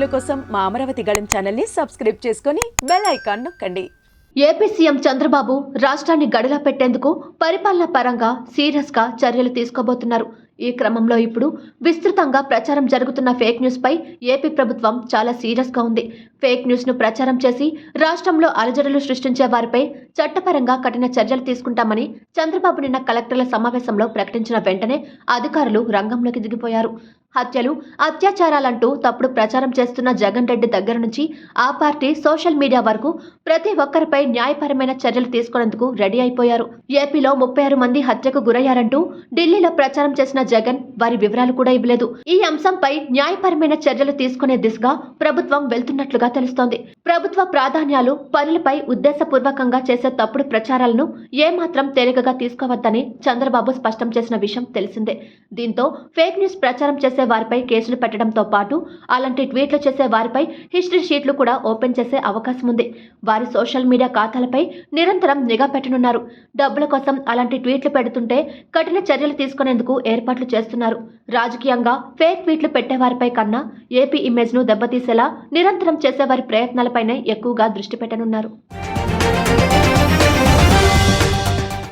వీడియోల కోసం మా అమరావతి గళం ఛానల్ని సబ్స్క్రైబ్ చేసుకొని బెల్ ఐకాన్ నొక్కండి. ఏపీ సీఎం చంద్రబాబు రాష్ట్రాన్ని గడిలా పెట్టేందుకు పరిపాలన పరంగా సీరియస్గా చర్యలు తీసుకోబోతున్నారు. ఈ క్రమంలో ఇప్పుడు విస్తృతంగా ప్రచారం జరుగుతున్న ఫేక్ న్యూస్ పై ఏపీ ప్రభుత్వం చాలా సీరియస్గా ఉంది. ఫేక్ న్యూస్ను ప్రచారం చేసి రాష్ట్రంలో అలజడులు సృష్టించే వారిపై చట్టపరంగా కఠిన చర్యలు తీసుకుంటామని చంద్రబాబు నిన్న కలెక్టర్ల సమావేశంలో ప్రకటించిన వెంటనే అధికారులు రంగంలోకి దిగిపోయారు. హత్యలు అత్యాచారాలంటూ తప్పుడు ప్రచారం చేస్తున్న జగన్ రెడ్డి దగ్గర నుంచి ఆ పార్టీ సోషల్ మీడియా వరకు ప్రతి ఒక్కరిపై న్యాయపరమైన చర్యలు తీసుకునేందుకు రెడీ అయిపోయారు. ఏపీలో ముప్పై ఆరు మంది హత్యకు గురయ్యారంటూ ఢిల్లీలో ప్రచారం చేసిన జగన్ వారి వివరాలు కూడా ఇవ్వలేదు. ఈ అంశంపై న్యాయపరమైన చర్యలు తీసుకునే దిశగా ప్రభుత్వం వెళ్తున్నట్లుగా తెలుస్తోంది. ప్రభుత్వ ప్రాధాన్యాలు పనులపై ఉద్దేశపూర్వకంగా చేసే తప్పుడు ప్రచారాలను ఏమాత్రం తేలికగా తీసుకోవద్దని చంద్రబాబు స్పష్టం చేసిన విషయం తెలిసిందే. దీంతో ఫేక్ న్యూస్ ప్రచారం చేసే వారిపై కేసులు పెట్టడంతో పాటు అలాంటి ట్వీట్లు చేసే వారిపై హిస్టరీ షీట్లు కూడా ఓపెన్ చేసే అవకాశం ఉంది. వారి సోషల్ మీడియా ఖాతాలపై నిరంతరం నిఘా పెట్టనున్నారు. డబ్బుల కోసం అలాంటి ట్వీట్లు పెడుతుంటే కఠిన చర్యలు తీసుకునేందుకు ఏర్పాట్లు చేస్తున్నారు. రాజకీయంగా ఫేక్ ట్వీట్లు పెట్టేవారిపై కన్నా ఏపీ ఇమేజ్ను దెబ్బతీసేలా నిరంతరం చేసేవారి ప్రయత్నాలపైనే ఎక్కువగా దృష్టి పెట్టనున్నారు.